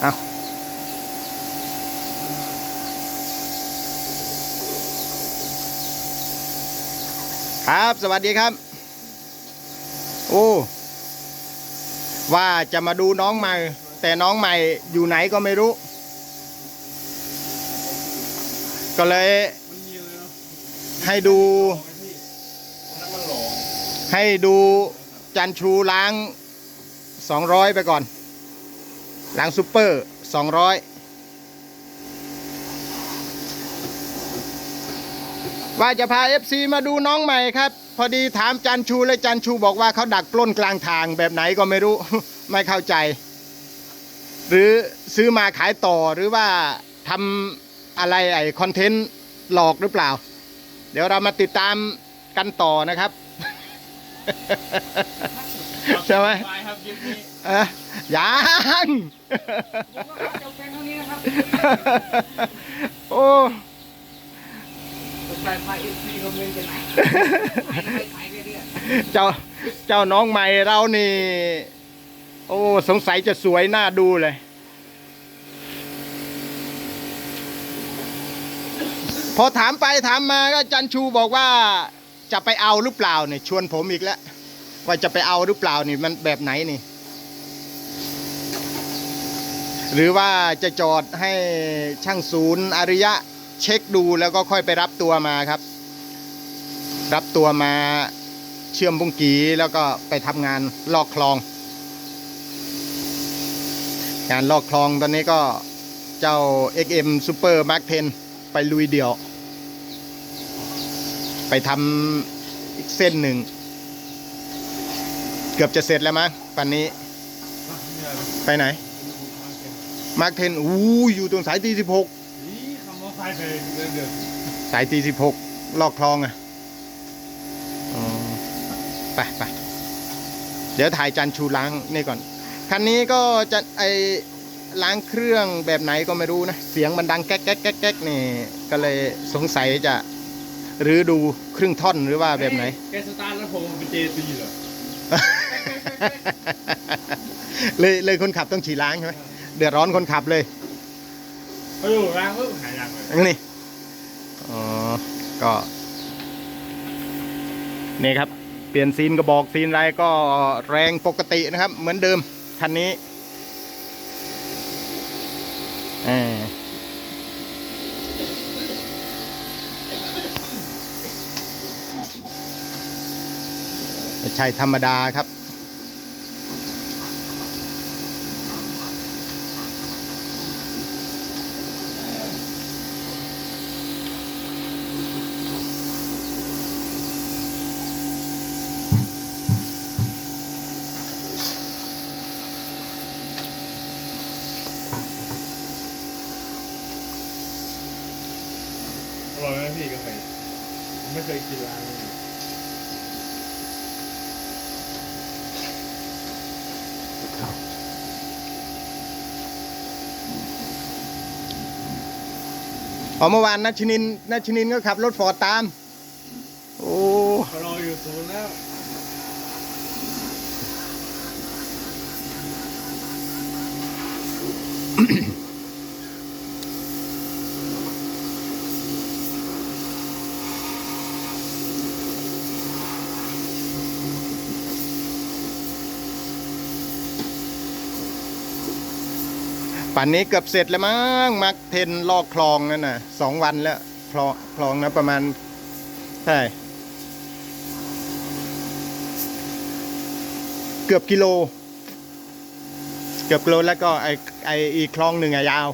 เอาครับ สวัสดีครับ โอ้ว่าจะมาดูน้องใหม่ แต่น้องใหม่อยู่ไหนก็ไม่รู้ ก็เลยให้ดูให้ดูจันชูล้าง 200 ไปก่อน หล้างซูเปอร์ 200 ว่าจะพา FC มาดูน้องใหม่ครับ พอดีถามจันชูและจันชูบอกว่าเขาดักปล้นกลางทางแบบไหนก็ไม่รู้ ไม่เข้าใจ หรือซื้อมาขายต่อหรือว่าทำอะไรไอคอนเทนต์หลอกหรือเปล่า เดี๋ยวเรามาติดตามกันต่อนะครับ ใช่ไหม ไปครับคลิปนี้เอะยังจบเป็นเท่านี้นะครับโอ้ไปไปอีกทีคอมเมนต์กันไหนไปไปเรื่อยเจ้าเจ้าน้องใหม่เรานี่ โอ้สงสัยจะสวยน่าดูเลย พอถามไปถามมาก็จันชูบอกว่าจะไปเอาหรือเปล่าเนี่ยชวนผมอีกแล้วว่าจะไปเอาหรือเปล่านี่มันแบบไหนนี่ หรือว่าจะจอดให้ช่างศูนย์อริยะเช็คดูแล้วก็ค่อยไปรับตัวมาครับ รับตัวมาเชื่อมบุ้งกีแล้วก็ไปทำงานลอกคลอง งานลอกคลองตอนนี้ก็เจ้า XM Super Mark 10 ไปลุยเดี่ยว ไปทำอีกเส้นหนึ่ง เกือบจะเสร็จแล้วมั้งปันนี้ ไปไหน มาร์คเทนอู้ยอยู่ตรงสายตีสิบหกนี่คำว่าไฟไปเดือนเดือนสายตีสิบหกลอกคลองอะอ๋อไปไปเดี๋ยวถ่ายจันชูล้างนี่ก่อน คันนี้ก็จะไอล้างเครื่องแบบไหนก็ไม่รู้นะ เสียงมันดังแก๊กแก๊กแก๊กแก๊กนี่ ก็เลยสงสัยจะหรือดูครึ่งท่อนหรือว่าแบบไหน แกสตาร์ทแล้วผมเป็นเจตีเหรอเลยเลยคนขับต้องฉีดล้างใช่ไหม เดือดร้อนคนขับเลยเขาอยู่ร้านก็หายยางเลยนี่ อ๋อ ก็ นี่ครับ เปลี่ยนซีนกระบอกซีนอะไรก็แรงปกตินะครับ เหมือนเดิม คันนี้อ่าไม่ใช่ธรรมดาครับ อร่อยไหมพี่กาแฟผมไม่เคยกินร้านนี้อ๋อเมื่อวานนัชนินนัชนินก็ขับรถฟอร์ดตาม โอ้ เขารออยู่ศูนย์แล้ว ป่านนี้เกือบเสร็จแล้วมั้งมักเทนลอกคลองนั่นน่ะสองวันแล้วคลองคลองนะประมาณใช่เกือบกิโล เกือบกิโลแล้วก็ไอไออีคลองหนึ่งอะยาว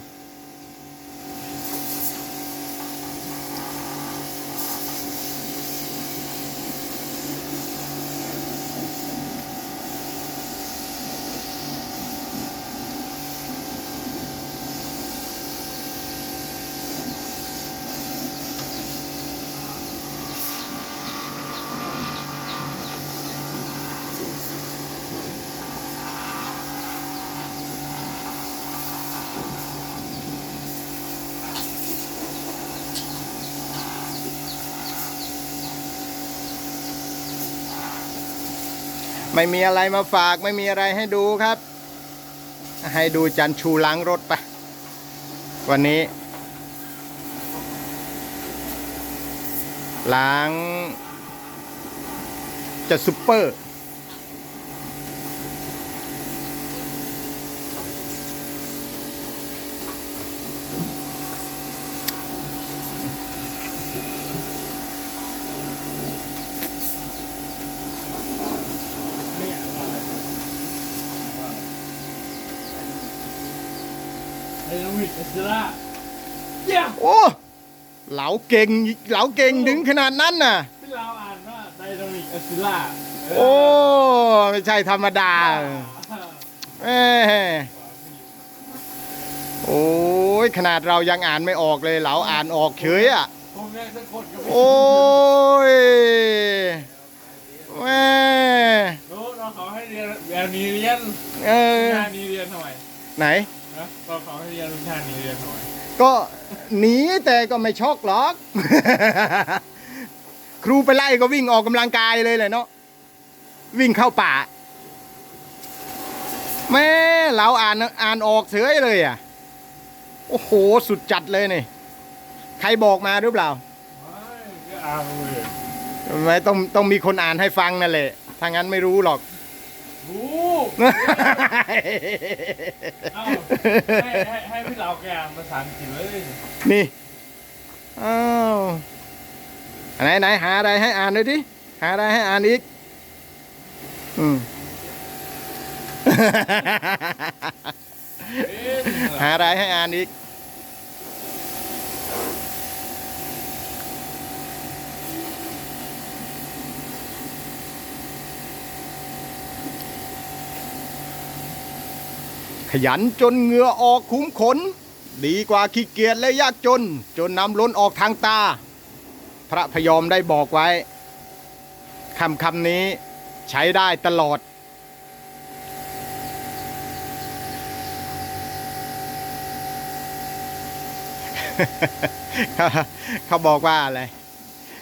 ไม่มีอะไรมาฝากไม่มีอะไรให้ดูครับ ให้ดูจันชูล้างรถไปวันนี้ ล้างจะซุปเปอร์ ไอ้น้องวิทย์จะละเยี่ยมโอ้เหลาเก่งเหลาเก่งถึงขนาดนั้นน่ะ ที่เราอ่านว่าไดนามิกอัสซิล่าโอ้ไม่ใช่ธรรมดาแหม่โอ้ยขนาดเรายังอ่านไม่ออกเลยเหลาอ่านออกเฉยอะผมยังสะกดกับโอ้ยแม่รู้เราขอให้เรียนแบบนี้เรียนเออวิชานี้เรียนทำไม ไหน นะเราขอให้เรียนวิชานี้เรียนทำไมก็หนีแต่ก็ไม่ช็อกหรอก ครูไปไล่ก็วิ่งออกกำลังกายเลยเลยเนาะวิ่งเข้าป่า แม่เราอ่านอ่านออกเฉยเลยอะ โอ้โห สุดจัดเลยนี่ใครบอกมาหรือเปล่าไม่ก็อ่านเลยไม่ต้องต้องมีคนอ่านให้ฟังนั่นแหละถ้างั้นไม่รู้หรอกรู้ เอ้าให้ให้ให้พี่เราแกอ่านภาษาอังกฤษเลยนี่อ้าวไหนไหนหาอะไรให้อ่านด้วยดิหาอะไรให้อ่านอีก อืมเอ๊ะหาอะไรให้อ่านอีก ขยันจนเหงื่อออกคุ้มขน ดีกว่าขี้เกียจและยากจน จนน้ำล้นออกทางตา พระพยอมได้บอกไว้คำคำนี้ใช้ได้ตลอด เขาบอกว่าอะไร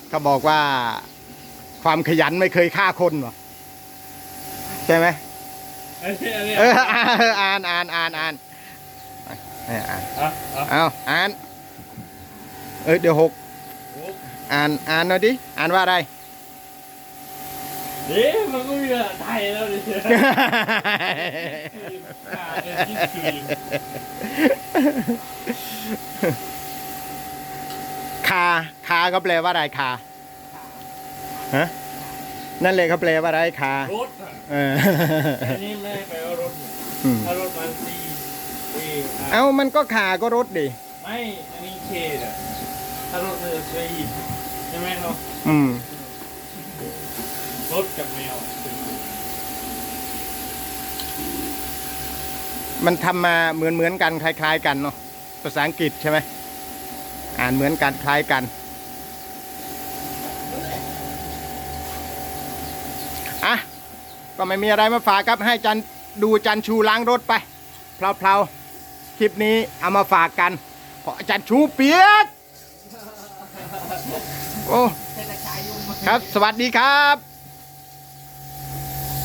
เขาบอกว่า ความขยันไม่เคยฆ่าคนวะใช่ไหม เอออ่านอ่านอ่านอ่านอ่านอ่านอะอะเอาอ่านเอ้ยเดี๋ยวหกโอ้อ่านอ่านหน่อยดิอ่านว่าอะไรเอ๊ะมันก็มีภาษาไทยแล้วดิอ่าเอ็นจีซีคาคาก็แปลว่าอะไรคาฮะ นั่นเลยเขาแปลว่าอะไรคารถอะเออ อันนี้ไม่ได้แปลว่ารถเนี่ยอืม ถ้ารถมันซีเออะเอามันก็ขาก็รถดิไม่ อันนี้เคอะถ้ารถมันจะซีใช่ไหมเนาะอืม รถกับแมวเป็นมันทำมาเหมือนเหมือนกันคล้าย ๆ กันเนาะภาษาอังกฤษใช่ไหมอ่านเหมือนกันคล้ายกัน อะ ก็ไม่มีอะไรมาฝากครับให้จันดูจันชูล้างรถไปเพลาๆคลิปนี้เอามาฝากกัน เพราะจันชูเปียกโอ้ครับ สวัสดีครับ